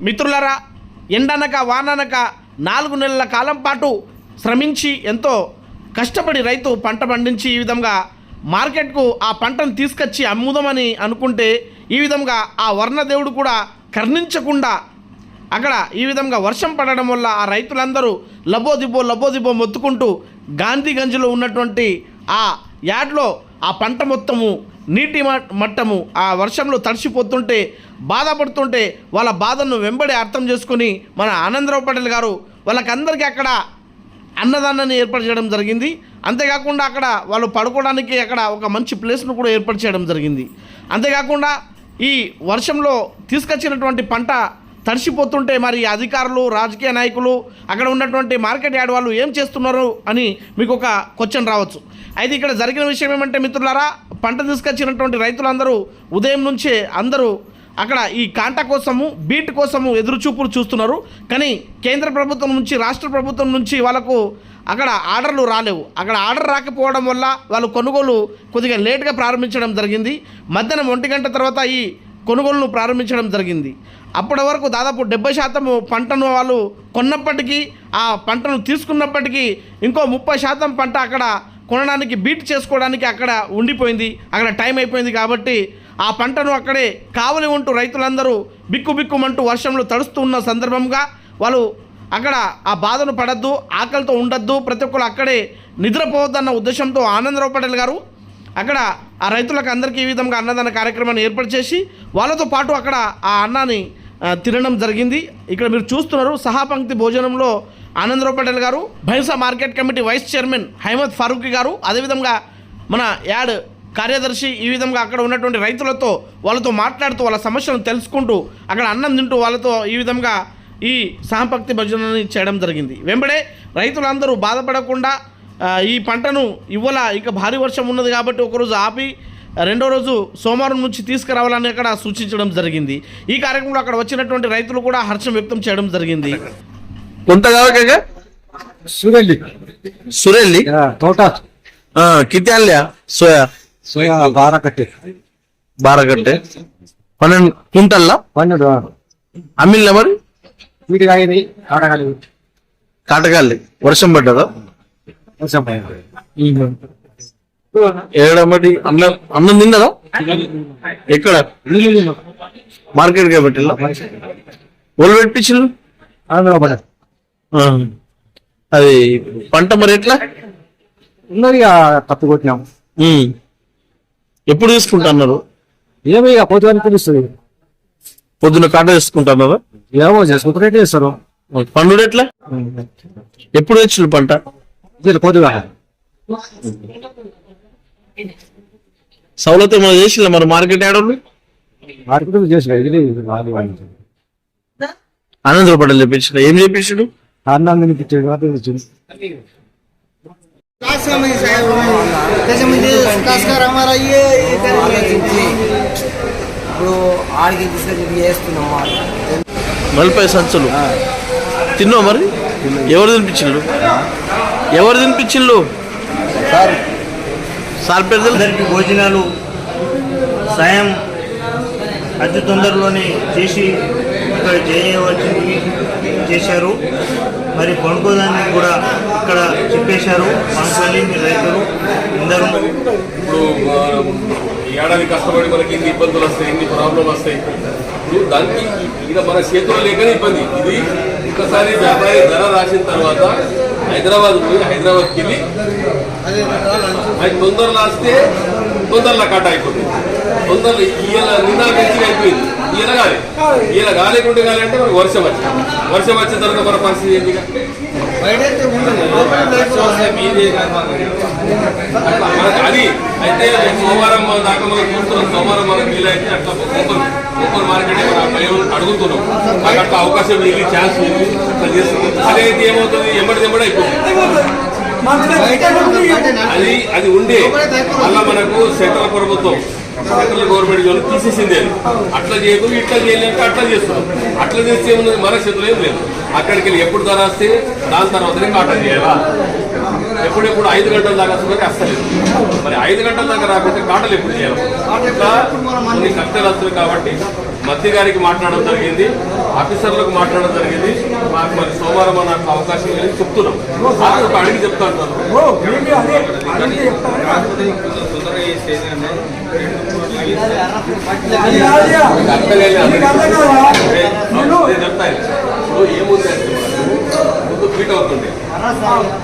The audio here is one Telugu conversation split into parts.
మిత్రులరా ఎండనక వాననక నాలుగు నెలల కాలం పాటు శ్రమించి ఎంతో కష్టపడి రైతు పంట పండించి ఈ విధంగా మార్కెట్కు ఆ పంటను తీసుకొచ్చి అమ్ముదామని అనుకుంటే ఈ విధంగా ఆ వర్ణదేవుడు కూడా కర్ణించకుండా అక్కడ ఈ విధంగా వర్షం పడడం వల్ల ఆ రైతులందరూ లబోదిబో లబోదిబో మొత్తుకుంటూ గాంధీగంజ్లో ఉన్నటువంటి ఆ యార్డ్లో ఆ పంట మొత్తము నీటి మ- మట్టము ఆ వర్షంలో తడిసిపోతుంటే బాధపడుతుంటే వాళ్ళ బాధను వెంబడి అర్థం చేసుకుని మన ఆనందరావు పటేల్ గారు వాళ్ళకందరికీ అక్కడ అన్నదానాన్ని ఏర్పాటు చేయడం జరిగింది. అంతేకాకుండా అక్కడ వాళ్ళు పడుకోవడానికి అక్కడ ఒక మంచి ప్లేస్ను కూడా ఏర్పాటు చేయడం జరిగింది. అంతేకాకుండా ఈ వర్షంలో తీసుకొచ్చినటువంటి పంట తడిసిపోతుంటే మరి అధికారులు రాజకీయ నాయకులు అక్కడ ఉన్నటువంటి మార్కెట్ యార్డ్ వాళ్ళు ఏం చేస్తున్నారు అని మీకు ఒక క్వశ్చన్ రావచ్చు. అయితే ఇక్కడ జరిగిన విషయం ఏమంటే మిత్రులారా పంట తీసుకొచ్చినటువంటి రైతులందరూ ఉదయం నుంచే అందరూ అక్కడ ఈ కాంటా కోసము బీట్ కోసము ఎదురుచూపులు చూస్తున్నారు. కానీ కేంద్ర ప్రభుత్వం నుంచి రాష్ట్ర ప్రభుత్వం నుంచి వాళ్ళకు అక్కడ ఆర్డర్లు రాలేవు. అక్కడ ఆర్డర్ రాకపోవడం వల్ల వాళ్ళు కొనుగోలు కొద్దిగా లేట్గా ప్రారంభించడం జరిగింది. మధ్యాహ్నం ఒంటి గంట తర్వాత ఈ కొనుగోలును ప్రారంభించడం జరిగింది. అప్పటి వరకు దాదాపు డెబ్బై శాతం పంటను వాళ్ళు కొన్నప్పటికీ ఆ పంటను తీసుకున్నప్పటికీ ఇంకో ముప్పై శాతం పంట అక్కడ కొనడానికి బీట్ చేసుకోవడానికి అక్కడ ఉండిపోయింది. అక్కడ టైం అయిపోయింది కాబట్టి ఆ పంటను అక్కడే కావలి ఉంటూ రైతులందరూ బిక్కు బిక్కుమంటూ వర్షంలో తడుస్తూ ఉన్న సందర్భంగా వాళ్ళు అక్కడ ఆ బాధను పడద్దు ఆకలితో ఉండద్దు ప్రతి ఒక్కరు అక్కడే నిద్రపోవద్దన్న ఉద్దేశంతో ఆనందరావు పటేల్ గారు అక్కడ ఆ రైతులకు అందరికీ ఈ విధంగా అన్నదాన కార్యక్రమాన్ని ఏర్పాటు చేసి వాళ్ళతో పాటు అక్కడ ఆ అన్నాన్ని తినడం జరిగింది. ఇక్కడ మీరు చూస్తున్నారు సహాపంక్తి భోజనంలో ఆనందరావు పటేల్ గారు Bhainsa market committee vice chairman Haimad Farooq గారు అదేవిధంగా మన యాడ్ కార్యదర్శి ఈ విధంగా అక్కడ ఉన్నటువంటి రైతులతో వాళ్ళతో మాట్లాడుతూ వాళ్ళ సమస్యలను తెలుసుకుంటూ అక్కడ అన్నం తింటూ వాళ్ళతో ఈ విధంగా ఈ సహపక్తి భజనని చేయడం జరిగింది. వెంబడే రైతులందరూ బాధపడకుండా ఈ పంటను ఇవ్వాల ఇక భారీ వర్షం ఉన్నది కాబట్టి ఒకరోజు ఆపి రెండో రోజు సోమవారం నుంచి తీసుకురావాలని అక్కడ సూచించడం జరిగింది. ఈ కార్యక్రమంలో అక్కడ వచ్చినటువంటి రైతులు కూడా హర్షం వ్యక్తం చేయడం జరిగింది. కొంత తోట. సోయా? బారకట్టే. కాటగాలి. వర్షం పడ్డదా? మరి అన్నం అన్నం తిన్నదా? ఎక్కడ? మార్కెట్ పెట్టిల్లా ఒళ్ళు పడ ఆ. అది పంట మరి ఎట్లా? ఉన్నది తప్పు కొట్టినాం. ఎప్పుడు తీసుకుంటున్నారు? ఏమో ఇక పొద్దుగానే తెలుస్తుంది. పొద్దున్న కాట తీసుకుంటున్నారా ఏమో చేసుకుంటే చేస్తారు. పండుడు ఎట్లా? ఎప్పుడు తెచ్చిన పంట? పొద్దుగా సౌలత్ ఏమైనా చేసిల్లా మరి మార్కెట్ ఆడోళ్ళు మార్కెట్ చేసిన ఇది నాది వాడింది. ఆనందరావు పటేల్ చెప్పించిన ఏం చెప్పించాడు అన్నం తినిపించేది మాత్రం తెచ్చింది. त्याच्यामध्ये कासकार आम्हाला ये ये करायला लागले. ఇప్పుడు ఆడికి తీసుకొచ్చి చేస్తున్నాం వాళ్ళు నలభై సంచులు తిన్నావు మరి ఎవరు తినిపించిండు ఎవరు తినిపించిండు సార్ సార్ పేరు తెలుసు అందరికి భోజనాలు. సాయం అతి తొందరలోనే చేసి ఇక్కడ చేయవచ్చింది చేశారు. మరి పనుకోదాన్ని కూడా ఇక్కడ చెప్పేశారు. పనుకొని మీ రైతులు అందరూ. ఇప్పుడు ఏడాది కష్టపడి మనకి ఇన్ని ఇబ్బందులు వస్తాయి ఇన్ని ప్రాబ్లం వస్తాయి. ఇప్పుడు దానికి ఇక మన చేతుల్లో లేకనే ఇబ్బంది. ఇది ఒకసారి వ్యాపారి ధర రాసిన తర్వాత హైదరాబాద్ పోయి హైదరాబాద్కి వెళ్ళి అది తొందరలో వస్తే తొందరలో కట్ అయిపోతుంది. తొందరలో ఈయన నిన్న మంచిగా అయిపోయింది. ఈయన కాలే. ఈయన కాలేకుంటే కాలే అంటే మనకు వర్షం వచ్చింది. వర్షం వచ్చిన తర్వాత మన పరిస్థితి ఏంటి? మనకు అది అయితే సోమవారం దాకా మనం చూస్తున్నాం. సోమవారం మనకు వీలైతే అట్లా ఓపెన్ ఓపెన్ మార్కెట్ మేము అడుగుతున్నాం. మాకు అట్లా అవకాశం మిగిలి ఛాన్స్ ఉంది. చేస్తున్నాం. అదైతే ఏమవుతుంది? ఎమ్మడి ఎమ్మడి అయిపోతుంది. అది అది ఉండే. మళ్ళా మనకు సెంట్రల్ ప్రభుత్వం సెంట్రల్ గవర్నమెంట్ జోన్ తీసేసింది అది. అట్లా చేయకుండా ఇట్లా చేయలేక అట్లా చేస్తున్నాం. అట్లా చేస్తే ఏమున్నది? మన చేతులు ఏం లేదు. అక్కడికి వెళ్ళి ఎప్పుడు ధర వస్తే దాని తర్వాతనే కాటన్ చేయాలా? ఎప్పుడెప్పుడు ఐదు గంటల దాకా వస్తుందంటే అస్తలేదు మరి ఐదు గంటల దాకా రాకపోతే కాటలు ఎప్పుడు చేయాలి? ఇట్లా కొన్ని కష్టాలు వస్తుంది కాబట్టి మంత్రి గారికి మాట్లాడడం జరిగింది ఆఫీసర్లకు మాట్లాడడం జరిగింది. మాకు మరి సోమవారం నాకు అవకాశం లేదని చెప్తున్నాం. ఒక అడిగి చెప్తాను ఇప్పుడు ఏముంది అంటే ముందు ఫీట్ అవుతుంది.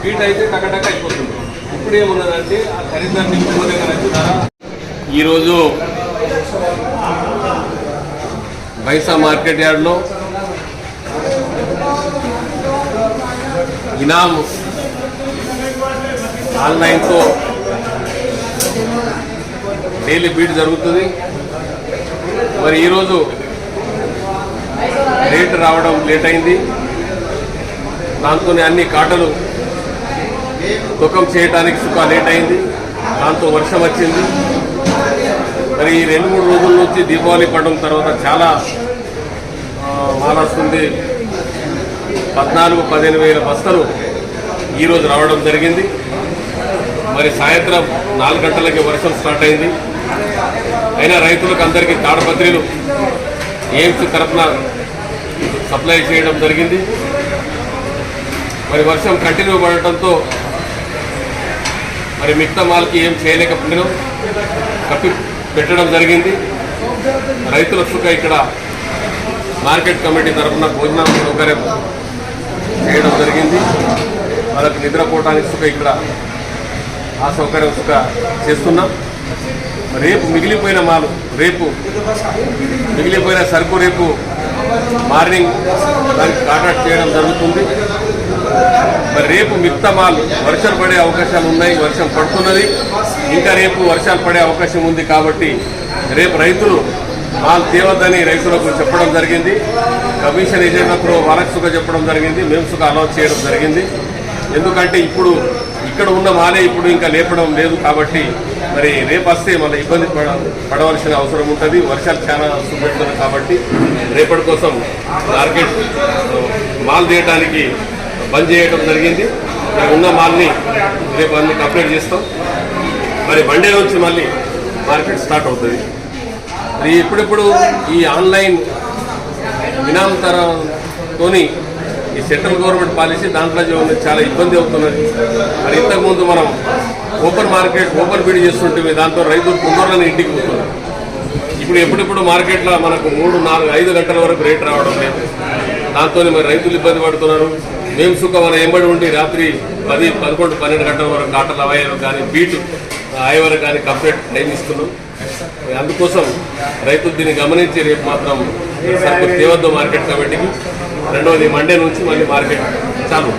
ఫీట్ అయితే టకటక అయిపోతుంది. ఇప్పుడు ఏమున్నదంటే ఆ ఖరీదాన్ని దగ్గర ధర ఈరోజు బైసా మార్కెట్ యార్డ్లో ఇనామ్ ఆన్లైన్తో డైలీ బీట్ జరుగుతుంది. మరి ఈరోజు రేట్ రావడం లేట్ అయింది. దాంతోనే అన్ని కాటలు దుఃఖం చేయడానికి సుఖ లేట్ అయింది. దాంతో వర్షం వచ్చింది. మరి ఈ రెండు మూడు రోజుల నుంచి దీపావళి పండుగ తర్వాత చాలా మాలొస్తుంది పద్నాలుగు పదిహేను వేల బస్తలు ఈరోజు రావడం జరిగింది. మరి సాయంత్రం నాలుగు గంటలకి వర్షం స్టార్ట్ అయింది. అయినా రైతులకు అందరికీ తాడపత్రిలు ఎయిమ్స్ తరఫున సప్లై చేయడం జరిగింది. మరి వర్షం కంటిన్యూ పడటంతో మరి మిగతా మాల్కి ఏం చేయలేకపోయినాం. కప్పి పెట్టడం జరిగింది. రైతుల సుఖ ఇక్కడ మార్కెట్ కమిటీ తరఫున భోజనం సౌకర్యం చేయడం జరిగింది. వాళ్ళకి నిద్రపోవడానికి సుఖ ఇక్కడ ఆ సౌకర్యం సుఖ చేస్తున్నాం. రేపు మిగిలిపోయిన మాలు రేపు మిగిలిపోయిన సరుకు రేపు మార్నింగ్ దానికి కాంటాక్ట్ చేయడం జరుగుతుంది. మరి రేపు మిగతా మాలు వర్షం పడే అవకాశాలు ఉన్నాయి వర్షం పడుతున్నది. ఇంకా రేపు వర్షాలు పడే అవకాశం ఉంది కాబట్టి రేపు రైతులు వాళ్ళు తేవద్దని రైతులకు చెప్పడం జరిగింది. కమిషన్ ఏజెంట్లకు వాళ్ళకు సుఖ చెప్పడం జరిగింది. మేము సుఖ అలౌట్ చేయడం జరిగింది. ఎందుకంటే ఇప్పుడు ఇక్కడ ఉన్న మాలే ఇప్పుడు ఇంకా లేపడం లేదు కాబట్టి మరి రేపు వస్తే మళ్ళీ ఇబ్బంది పడ పడవలసిన అవసరం ఉంటుంది. వర్షాలు చాలా చూపెడుతుంది కాబట్టి రేపటి కోసం మార్కెట్ మాల్ తీయడానికి బంద్ చేయడం జరిగింది. ఉన్న మాల్ని రేపు అన్ని కంప్లీట్ చేస్తాం. మరి మండే నుంచి మళ్ళీ మార్కెట్ స్టార్ట్ అవుతుంది. మరి ఇప్పుడిప్పుడు ఈ ఆన్లైన్ ఇనాం ఈ సెంట్రల్ గవర్నమెంట్ పాలసీ దాంట్లో చాలా ఇబ్బంది అవుతున్నది. మరి ఇంతకుముందు మనం ఓపెన్ మార్కెట్ ఓపెన్ బిడ్ చేస్తుంటే దాంతో రైతులు తొందరగానే ఇంటికి పోతున్నారు. ఇప్పుడు ఎప్పుడెప్పుడు మార్కెట్లో మనకు మూడు నాలుగు ఐదు గంటల వరకు రేట్ రావడం లేదు. దాంతో మరి రైతులు ఇబ్బంది పడుతున్నారు. మేము సుఖ మన ఎంబడి ఉండి రాత్రి పది పదకొండు పన్నెండు గంటల వరకు కాటలు అయ్యారు కానీ బీట్ ఆయవర కానీ కంప్లీట్ టైం ఇస్తున్నాం. అందుకోసం రైతులు దీన్ని గమనించి రేపు మాత్రం సరుకు తేవద్దు మార్కెట్ కమిటీకి రెండవది మండే నుంచి మళ్ళీ మార్కెట్ చాలు.